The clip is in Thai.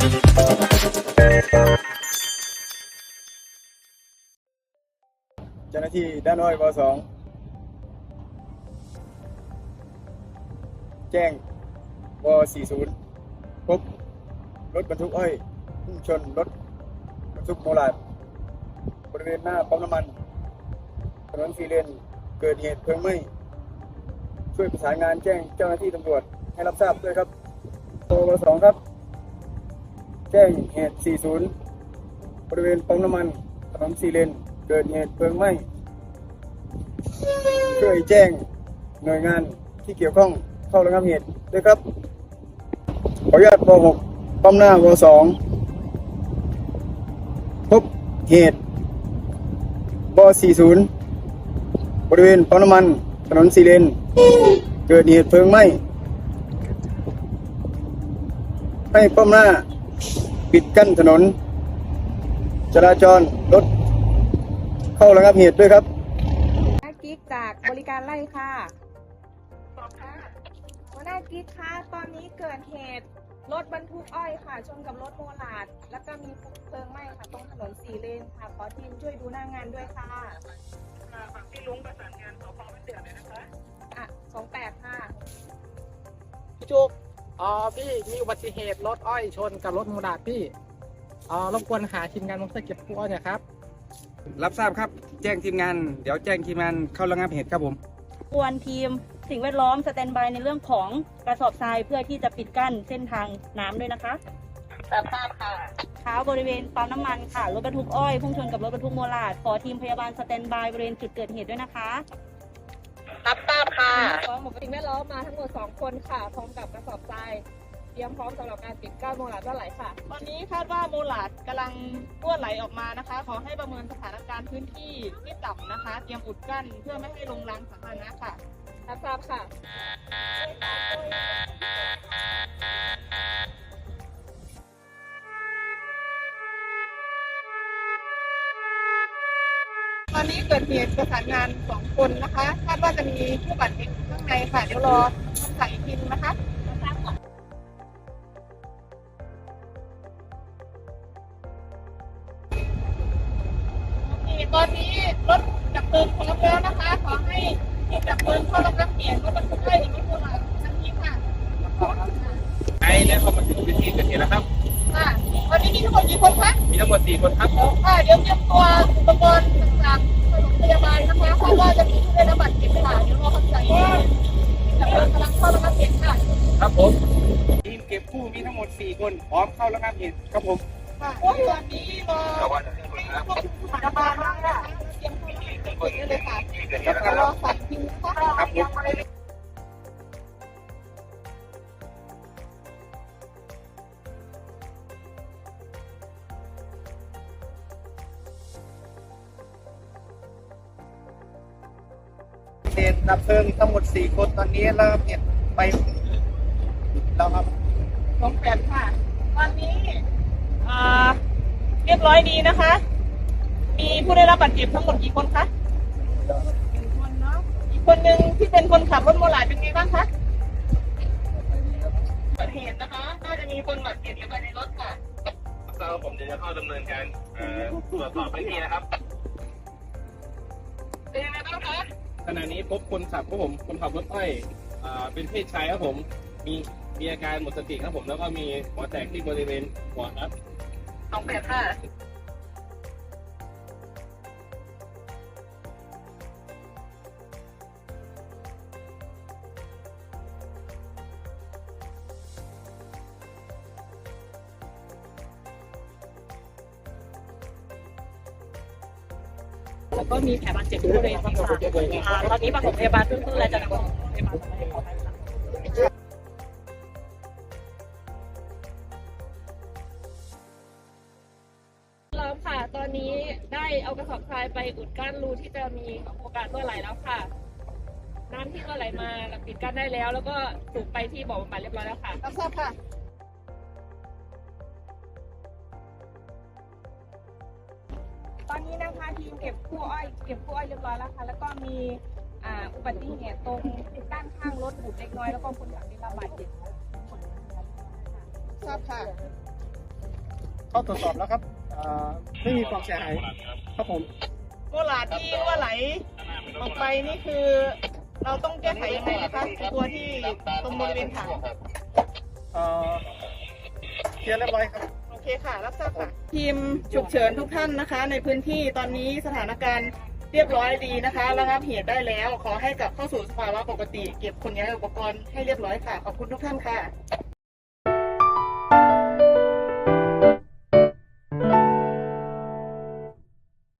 เจ้าหน้าที่ด้านอ้อยบสองแจ้งว40 พบรถบรรทุกอ้อยพุ่งชนรถบรรทุกโมลาดบริเวณหน้าปั๊มน้ำมันถนนสีเลนเกิดเหตุเพลิงไหม้ช่วยประสานงานแจ้งเจ้าหน้าที่ตำรวจให้รับทราบด้วยครับโทรสองครับ แจ้งเหตุ 40 บริเวณปั๊มน้ำมันถนนสีเลน เกิดเหตุเพลิงไหม้ ช่วยแจ้งหน่วยงานที่เกี่ยวข้องเข้าระงับเหตุด้วยครับ ขออนุญาตว6ปั๊มหน้าว2พบเหตุว40 บริเวณปั๊มน้ำมันถนนสีเลน เกิดเหตุเพลิงไหม้ให้ป้อมหน้า ปิดกั้นถนน จราจรรถเข้าระงับเหตุด้วยครับหัวหน้ากิ๊กจากบริการไล่ค่ะหัวหน้ากิ๊กคะตอนนี้เกิดเหตุรถบรรทุกอ้อยค่ะ ชนกับรถโมลาด แล้วก็มีเพลิงไหม้ค่ะ ตรงถนนสี่เลนค่ะ ขอทีมช่วยดูหน้างานด้วยค่ะพี่ลุงประสานงานสพมันเดือดเลยนะคะ อะสองแปดค่ะพี่จุก อ๋อพี่มีอุบัติเหตุรถอ้อยชนกับรถมูดาดพี่อ๋อรบกวนหาทีมงานมาช่วยเก็บผู้อ้อยหน่อยครับ รับทราบครับ แจ้งทีมงาน เดี๋ยวแจ้งทีมงานเข้าระงับเหตุครับผมควรทีมสิ่งแวดล้อมสแตนบายในเรื่องของกระสอบทรายเพื่อที่จะปิดกั้นเส้นทางน้ำด้วยนะคะรับทราบค่ะเท้าบริเวณปั๊มน้ำมันค่ะรถบรรทุกอ้อยพุ่งชนกับรถบรรทุกโมลาดขอทีมพยาบาลสแตนบายบริเวณจุดเกิดเหตุด้วยนะคะ รับทราบ ค่ะพร้อมสิ่งแวดล้อมมาทั้งหมด 2 คนค่ะ พร้อมกับกระสอบทรายเตรียมพร้อมสำหรับการปิดกั้นโมลาดเมื่อไหร่ค่ะ ตอนนี้คาดว่าโมลาดกำลังรั่วไหลออกมานะคะ ขอให้ประเมินสถานการณ์พื้นที่ที่ต่ำนะคะ เตรียมอุดกั้นเพื่อไม่ให้ลงรางสาธารณะค่ะรับทราบค่ะ อนนี้เกิดเหตุประสานงานสองคนนะคะคาดว่าจะมีผู้บาดเจ็บข้างในค่ะเดี๋ยวรอคำสั่งอีกทีนึงนะคะโอเคตอนนี้รถดับเพลิงพร้อมแล้วนะคะ ขอให้ทีมดับเพลิงเข้าระงับเหตุรถบรรทุกไฟรถโบราณทันทีค่ะไอ้เนี่ยเขามาถึงพื้นที่เกิดเหตุแล้วครับค่ะ ทั้งหมดกี่คนคะมีทั้งหมด 4 คนครับค่ะเดี๋ยวเตรียมตัวอุปกรณ์ต่างๆปฐมพยาบาลนะคะเพราะว่าจะมีผู้ได้รับบาดเจ็บค่ะเดี๋ยวรอคำสั่งว่าจะกำลังเข้าระงับเหตุค่ะครับผมทีมเก็บกู้มีทั้งหมด 4 คนพร้อมเข้าระงับเหตุครับผมค่ะโอ้ยวันนี้รอพวกพยาบาลมากค่ะเตรียมตัวเก็บได้เลยค่ะเดี๋ยวรอสั่งพิมพ์นะคะ เตนดับเพลิงทั้งหมด4คนตอนนี้เริ่มเหตุไปแล้วครับสองแปดค่ะ ตอนนี้อ่าเรียบร้อยดีนะคะ มีผู้ได้รับบาดเจ็บทั้งหมดกี่คนคะหนึ่งคนเนาะ อีกคนหนึ่งที่เป็นคนขับรถโมลาดเป็นไงบ้างคะเกิดเหตุนะคะน่าจะมีคนบาดเจ็บอยู่ภายในรถค่ะทราบผมจะเข้าดำเนินการตรวจสอบพื้นที่นะครับ ณะนี้พบคนขับครับผมคนขับรถอ้อยอ่าเป็นเพศชายครับผม มีมีอาการหมดสติครับผมแล้วก็มีหัวแตกที่บริเวณหัวครับ สองแปดค่ะ แล้วก็มีแผลบาดเจ็บที่บริเวณศีรษะอ่าตอนนี้ปฐมพยาบาลเบื้องต้นและจะนำส่งโรงพยาบาลต่อไปค่ะล้วค่ะ ตอนนี้ได้เอากระสอบทรายไปอุดกั้นรูที่จะมีโอกาสรั่วไหลแล้วค่ะ น้ำที่รั่วไหลมาปิดกั้นได้แล้ว แล้วก็สูบไปที่บ่อบำบัดเรียบร้อยแล้วค่ะ รับทราบค่ะ ตอนนี้นะคะทีมเก็บกู้อ้อยเก็บกู้อ้อยเรียบร้อยแล้วค่ะ แล้วก็มีอ่าอุบัติเหตุตรงด้านข้างรถบุบเล็กน้อยแล้วก็คนขับได้รับบาดเจ็บค่ะทราบค่ะ เข้าตรวจสอบแล้วครับอ่าไม่มีความเสียหายครับผมโมลาดที่ว่าไหลออกไปนี่คือ เราต้องแก้ไขยังไงนะคะตัวที่ตรงบริเวณถัง เอ่อเคลียร์เรียบร้อยครับโอ เคค่ะ รับทราบค่ะ ทีมฉุกเฉินทุกท่านนะคะ ในพื้นที่ตอนนี้สถานการณ์เรียบร้อยดีนะคะระงับเหตุได้แล้ว ขอให้กลับเข้าสู่สภาวะปกติ เก็บคนย้ายอุปกรณ์ให้เรียบร้อยค่ะ ขอบคุณทุกท่านค่ะ